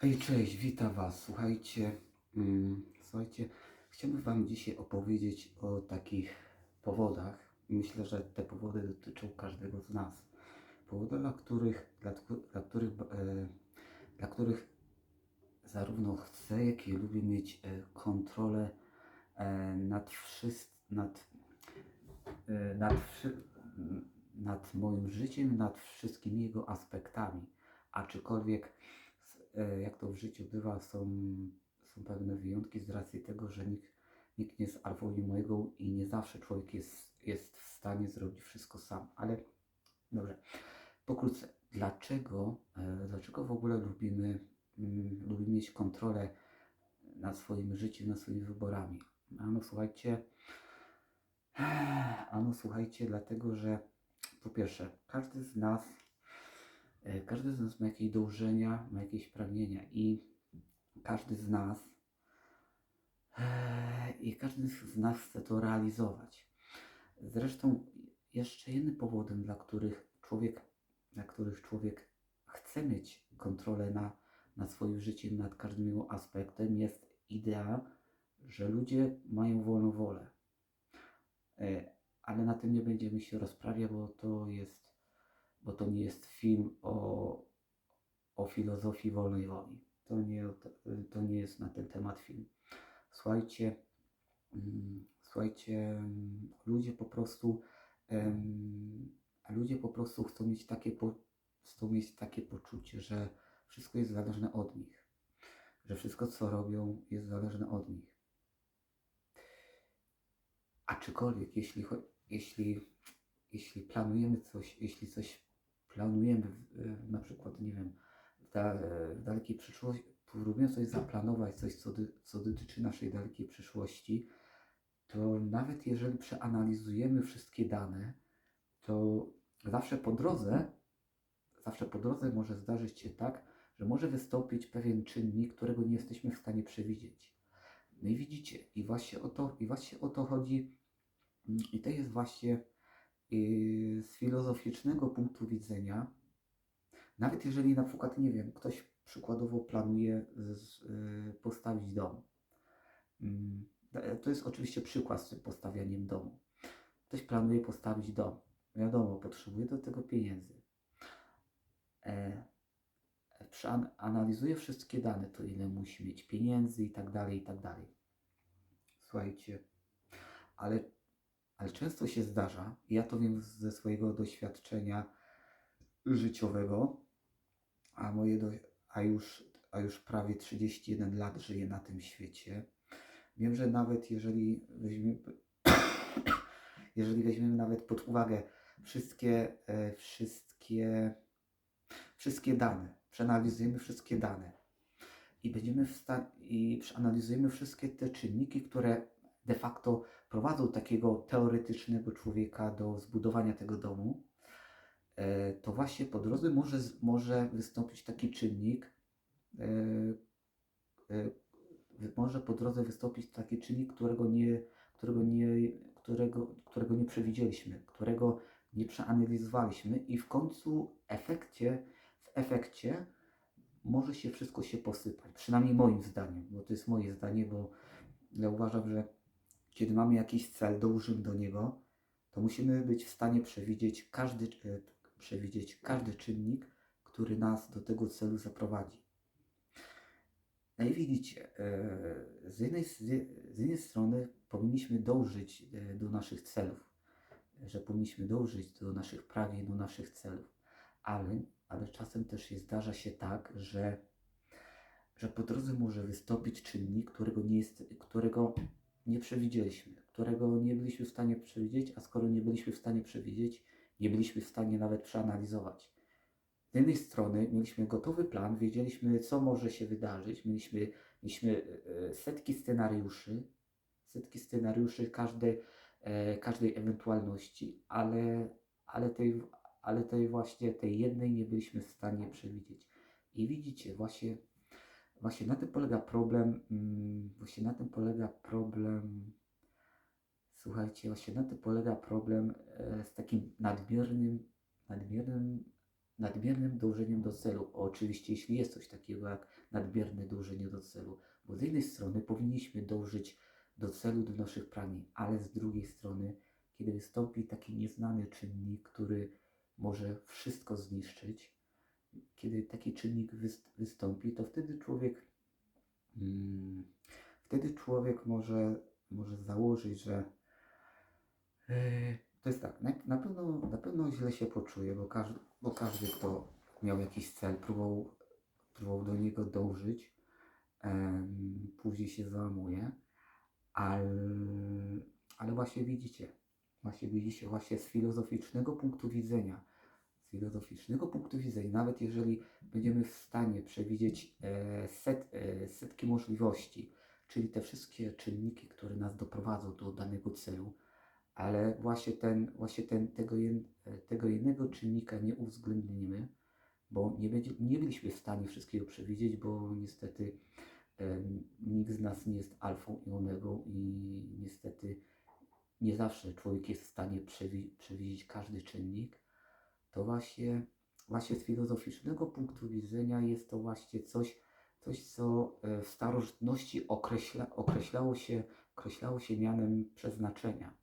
Hej, cześć, witam Was. Słuchajcie, mm, słuchajcie, chciałbym Wam dzisiaj opowiedzieć o takich powodach. Myślę, że te powody dotyczą każdego z nas. Powody, dla których, dla, dla których, e, dla których zarówno chcę, jak i lubię mieć e, kontrolę e, nad wszystkim, nad, e, nad, wszy- nad moim życiem, nad wszystkimi jego aspektami. Aczkolwiek, jak to w życiu bywa, są, są pewne wyjątki z racji tego, że nikt, nikt nie jest alfą i mojego i nie zawsze człowiek jest, jest w stanie zrobić wszystko sam. Ale dobrze, pokrótce, dlaczego, e, dlaczego w ogóle lubimy, mm, lubimy mieć kontrolę nad swoim życiem, nad swoimi wyborami? Ano słuchajcie, ano słuchajcie, dlatego że po pierwsze, każdy z nas, e, każdy z nas ma jakieś dążenia, ma jakieś pragnienia i każdy z nas e, i każdy z nas chce to realizować. Zresztą jeszcze jednym powodem, dla których człowiek, dla których człowiek chce mieć kontrolę na, nad swoim życiem, nad każdym jego aspektem, jest idea, że ludzie mają wolną wolę. E, Ale na tym nie będziemy się rozprawiać, bo to jest, bo to nie jest film o, o filozofii wolnej woli. To nie, to nie jest na ten temat film. Słuchajcie, mm, słuchajcie, ludzie po prostu, ludzie po prostu chcą mieć takie, chcą mieć takie poczucie, że wszystko jest zależne od nich, że wszystko co robią jest zależne od nich. Aczkolwiek, jeśli, jeśli, jeśli planujemy coś, jeśli coś planujemy, w- na przykład, nie wiem, w, w dalekiej przyszłości, próbujemy coś zaplanować, coś, co, co dotyczy naszej dalekiej przyszłości, to nawet jeżeli przeanalizujemy wszystkie dane, to zawsze po drodze, zawsze po drodze może zdarzyć się tak, że może wystąpić pewien czynnik, którego nie jesteśmy w stanie przewidzieć. No i widzicie, i właśnie o to, i właśnie o to chodzi, i to jest właśnie yy, z filozoficznego punktu widzenia, nawet jeżeli na przykład, nie wiem, ktoś przykładowo planuje z, yy, postawić dom. Mm, To jest oczywiście przykład z tym postawianiem domu. Ktoś planuje postawić dom. Wiadomo, potrzebuje do tego pieniędzy. E, przeanalizuje wszystkie dane, to ile musi mieć pieniędzy i tak dalej, i tak dalej. Słuchajcie, ale, ale często się zdarza, ja to wiem ze swojego doświadczenia życiowego, a moje do, a już, a już prawie 31 lat żyję na tym świecie. Wiem, że nawet jeżeli weźmiemy, jeżeli weźmiemy nawet pod uwagę wszystkie, e, wszystkie, wszystkie dane, przeanalizujemy wszystkie dane i będziemy w i przeanalizujemy wszystkie te czynniki, które de facto prowadzą takiego teoretycznego człowieka do zbudowania tego domu, e, to właśnie po drodze może, może wystąpić taki czynnik, e, e, może po drodze wystąpić taki czynnik, którego nie, którego nie, którego, którego nie przewidzieliśmy, którego nie przeanalizowaliśmy i w końcu efekcie, w efekcie może się wszystko się posypać. Przynajmniej moim zdaniem, bo to jest moje zdanie, bo ja uważam, że kiedy mamy jakiś cel, dążymy do niego, to musimy być w stanie przewidzieć każdy, e, przewidzieć każdy czynnik, który nas do tego celu zaprowadzi. No i widzicie, e, z jednej, z jednej strony powinniśmy dążyć e, do naszych celów, że powinniśmy dążyć do naszych pragnień, do naszych celów, ale, ale czasem też się zdarza się tak, że, że po drodze może wystąpić czynnik, którego nie, jest, którego nie przewidzieliśmy, którego nie byliśmy w stanie przewidzieć, a skoro nie byliśmy w stanie przewidzieć, nie byliśmy w stanie nawet przeanalizować. Z jednej strony mieliśmy gotowy plan, wiedzieliśmy, co może się wydarzyć, mieliśmy, mieliśmy e, setki scenariuszy, setki scenariuszy każdej, e, każdej ewentualności, ale, ale, tej, ale tej właśnie tej jednej nie byliśmy w stanie przewidzieć. I widzicie, właśnie, właśnie na tym polega problem, mm, właśnie na tym polega problem, słuchajcie, właśnie na tym polega problem e, z takim nadmiernym, nadmiernym nadmiernym dążeniem do celu. Oczywiście, jeśli jest coś takiego jak nadmierne dążenie do celu, bo z jednej strony powinniśmy dążyć do celu, do naszych pragnień, ale z drugiej strony, kiedy wystąpi taki nieznany czynnik, który może wszystko zniszczyć, kiedy taki czynnik wys- wystąpi, to wtedy człowiek, mm, wtedy człowiek może, może założyć, że e, to jest tak, na, na, pewno, na pewno źle się poczuje, bo każdy, bo każdy, kto miał jakiś cel, próbował, próbował do niego dążyć, em, później się załamuje, ale, ale właśnie widzicie, właśnie widzicie, właśnie z filozoficznego punktu widzenia, filozoficznego punktu widzenia, nawet jeżeli będziemy w stanie przewidzieć e, set, e, setki możliwości, czyli te wszystkie czynniki, które nas doprowadzą do danego celu, ale właśnie, ten, właśnie ten, tego, jed, tego jednego czynnika nie uwzględnimy, bo nie, będzie, nie byliśmy w stanie wszystkiego przewidzieć, bo niestety nikt z nas nie jest alfą i omegą i niestety nie zawsze człowiek jest w stanie przewi- przewidzieć każdy czynnik, to właśnie, właśnie z filozoficznego punktu widzenia jest to właśnie coś, coś co e, w starożytności określa, określało, się, określało się mianem przeznaczenia.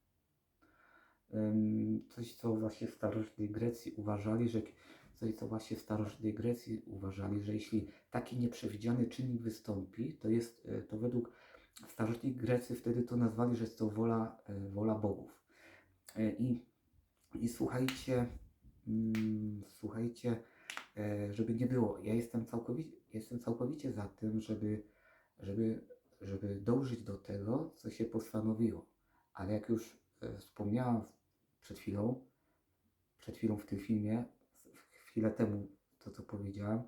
Coś, co właśnie w starożytnej Grecji uważali, że coś, co właśnie w starożytnej Grecji uważali, że jeśli taki nieprzewidziany czynnik wystąpi, to jest e, to według starożytnej Grecy wtedy to nazwali, że jest to wola, e, wola bogów. I, i słuchajcie, mm, słuchajcie, e, żeby nie było, ja jestem całkowicie, jestem całkowicie za tym, żeby, żeby, żeby dążyć do tego, co się postanowiło. Ale jak już e, wspomniałam przed chwilą, przed chwilą w tym filmie, chwilę temu to, co powiedziałam,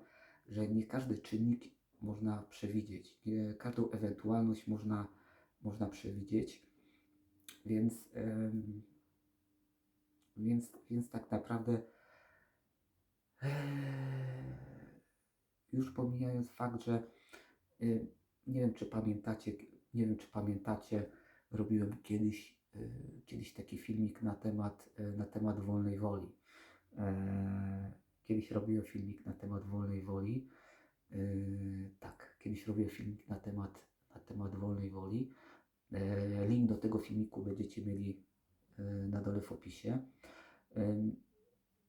że nie każdy czynnik można przewidzieć, nie każdą ewentualność można, można przewidzieć, więc, em, więc, więc tak naprawdę eee, już pomijając fakt, że y, nie wiem, czy pamiętacie, nie wiem, czy pamiętacie, robiłem kiedyś, y, kiedyś taki filmik na temat, na temat wolnej woli. Kiedyś robiłem filmik na temat wolnej woli. Tak, kiedyś robiłem filmik na temat, na temat wolnej woli. Link do tego filmiku będziecie mieli na dole w opisie.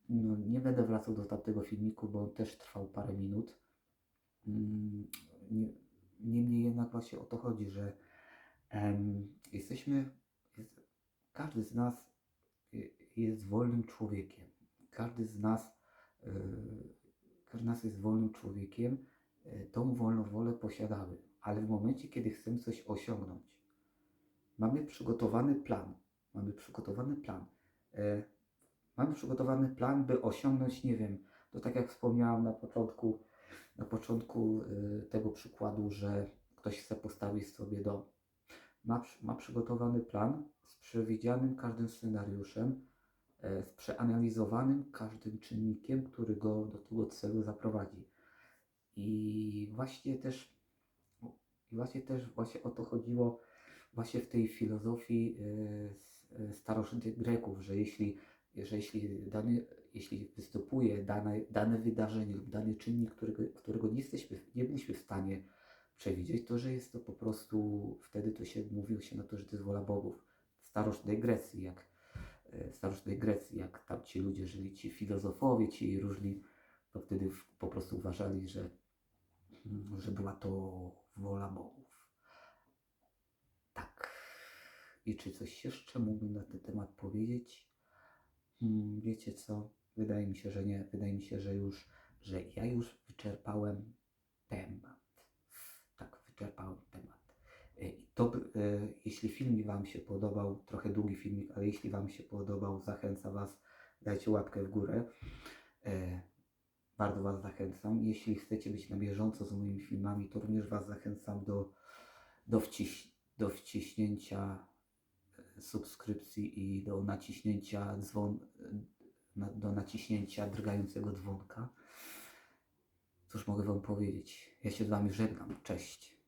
No, nie będę wracał do tamtego filmiku, bo on też trwał parę minut. Nie, niemniej jednak właśnie o to chodzi, że jesteśmy, jest, każdy z nas y- jest wolnym człowiekiem. Każdy z nas każdy z nas jest wolnym człowiekiem, tą wolną wolę posiadamy, ale w momencie, kiedy chcemy coś osiągnąć, mamy przygotowany plan, mamy przygotowany plan, yy, mamy przygotowany plan, by osiągnąć, nie wiem, to tak jak wspomniałam na początku, na początku yy, tego przykładu, że ktoś chce postawić sobie dom. Ma, ma przygotowany plan z przewidzianym każdym scenariuszem, e, z przeanalizowanym każdym czynnikiem, który go do tego celu zaprowadzi. I właśnie też, i właśnie też właśnie o to chodziło właśnie w tej filozofii e, e, starożytnych Greków, że jeśli, że jeśli, dany, jeśli występuje dane, dane wydarzenie lub dany czynnik, którego, którego nie, jesteśmy, nie byliśmy w stanie przewidzieć, to że jest to po prostu, wtedy to się mówiło się na to, że to jest wola bogów. W starożytnej Grecji, jak e, w starożytnej Grecji, jak tam ci ludzie żyli, ci filozofowie, ci różni, to wtedy po prostu uważali, że, że była to wola bogów. Tak. I czy coś jeszcze mógłbym na ten temat powiedzieć? Hmm, wiecie co? Wydaje mi się, że nie. Wydaje mi się, że już, że ja już wyczerpałem temat. Tak, wyczerpałem temat. E, to, e, jeśli filmik Wam się podobał, trochę długi filmik, ale jeśli Wam się podobał, zachęcam Was, dajcie łapkę w górę. E, Bardzo Was zachęcam. Jeśli chcecie być na bieżąco z moimi filmami, to również Was zachęcam do, do, wciś, do wciśnięcia subskrypcji i do naciśnięcia dzwon, do naciśnięcia drgającego dzwonka. Cóż mogę Wam powiedzieć? Ja się z Wami żegnam. Cześć.